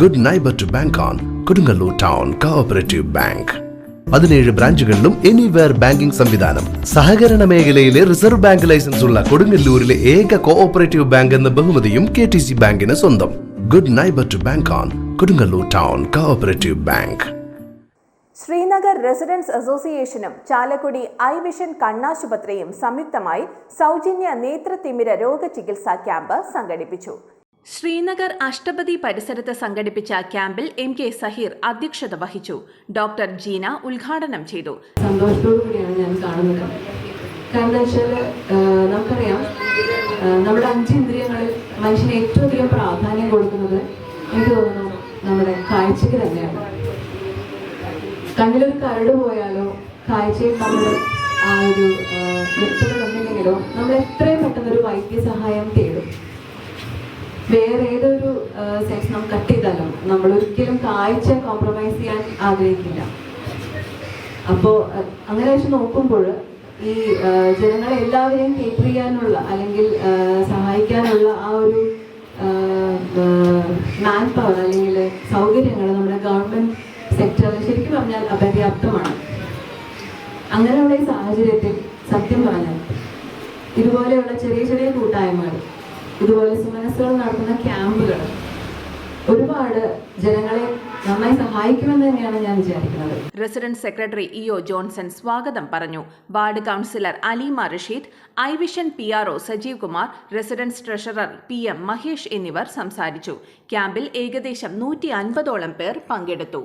Good neighbour to bank on Kodungallur town cooperative bank പതിനേഴ് ബ്രാഞ്ചുകളിലും anywhere banking സംവിധാനം. സഹകരണ മേഖലയിലെ റിസർവ് ബാങ്ക് ലൈസൻസ് ഉള്ള കൊടുങ്ങല്ലൂരിലെ ഏക കോഓപ്പറേറ്റീവ് ബാങ്ക് എന്ന ബഹുമതിയും കെ ടി സി ബാങ്കിന് സ്വന്തം. Good neighbour to bank on Kodungallur town cooperative bank Srinagar residence അസോസിയേഷനും ചാലക്കുടി ഐ വിഷൻ കണ്ണാശുപത്രിയും സംയുക്തമായി സൗജന്യ നേത്രതിമിര രോഗ ചികിത്സാ ക്യാമ്പ് സംഘടിപ്പിച്ചു. ശ്രീനഗർ അഷ്ടപതി പരിസരത്ത് സംഘടിപ്പിച്ച ക്യാമ്പിൽ എം കെ സഹീർ അധ്യക്ഷത വഹിച്ചു. ഡോക്ടർ ജീന ഉദ്ഘാടനം ചെയ്തു. സന്തോഷത്തോടുകൂടിയാണ് ഞാൻ കാണുന്നത്. കാരണം വെച്ചാൽ നമുക്കറിയാം നമ്മുടെ അഞ്ച് ഇന്ദ്രിയങ്ങളിൽ മനുഷ്യന് ഏറ്റവും അധികം പ്രാധാന്യം കൊടുക്കുന്നത് എനിക്ക് തോന്നുന്നു നമ്മുടെ കാഴ്ചയ്ക്ക് തന്നെയാണ്. കണ്ണിലൊരു കരട് പോയാലോ കാഴ്ചയിൽ നമ്മൾ ആ ഒരു വ്യക്തത വന്നില്ലെങ്കിലോ നമ്മൾ എത്രയും പെട്ടെന്ന് ഒരു വൈദ്യസഹായം തേടും. വേറെ ഏതൊരു സെക്സ് നമുക്ക് കട്ട് ചെയ്താലും നമ്മൾ ഒരിക്കലും കാഴ്ച കോംപ്രമൈസ് ചെയ്യാൻ ആഗ്രഹിക്കില്ല. അപ്പോൾ അങ്ങനെ വെച്ച് നോക്കുമ്പോൾ ഈ ജനങ്ങളെ എല്ലാവരെയും കേറ്റർ ചെയ്യാനുള്ള അല്ലെങ്കിൽ സഹായിക്കാനുള്ള ആ ഒരു മാൻ പവർ അല്ലെങ്കിൽ സൗകര്യങ്ങൾ നമ്മുടെ ഗവൺമെന്റ് സെക്ടറിൽ ശരിക്കും പറഞ്ഞാൽ അപര്യാപ്തമാണ്. അങ്ങനെയുള്ള ഈ സാഹചര്യത്തിൽ സത്യം പറഞ്ഞാൽ ഇതുപോലെയുള്ള ചെറിയ ചെറിയ കൂട്ടായ്മകൾ ഇതുപോലെ സുമനസ്സുകൾ നടത്തുന്ന ക്യാമ്പുകൾ ഒരുപാട് ജനങ്ങളെ നന്നായി സഹായിക്കുമെന്ന് തന്നെയാണ് ഞാൻ വിചാരിക്കുന്നത്. Resident secretary E O Johnson സ്വാഗതം പറഞ്ഞു. Ward councillor Aleema Rasheed I vision P R O Sajeev Kumar residence treasurer P M Mahesh എന്നിവർ സംസാരിച്ചു. ക്യാമ്പിൽ ഏകദേശം നൂറ്റി അൻപതോളം പേർ പങ്കെടുത്തു.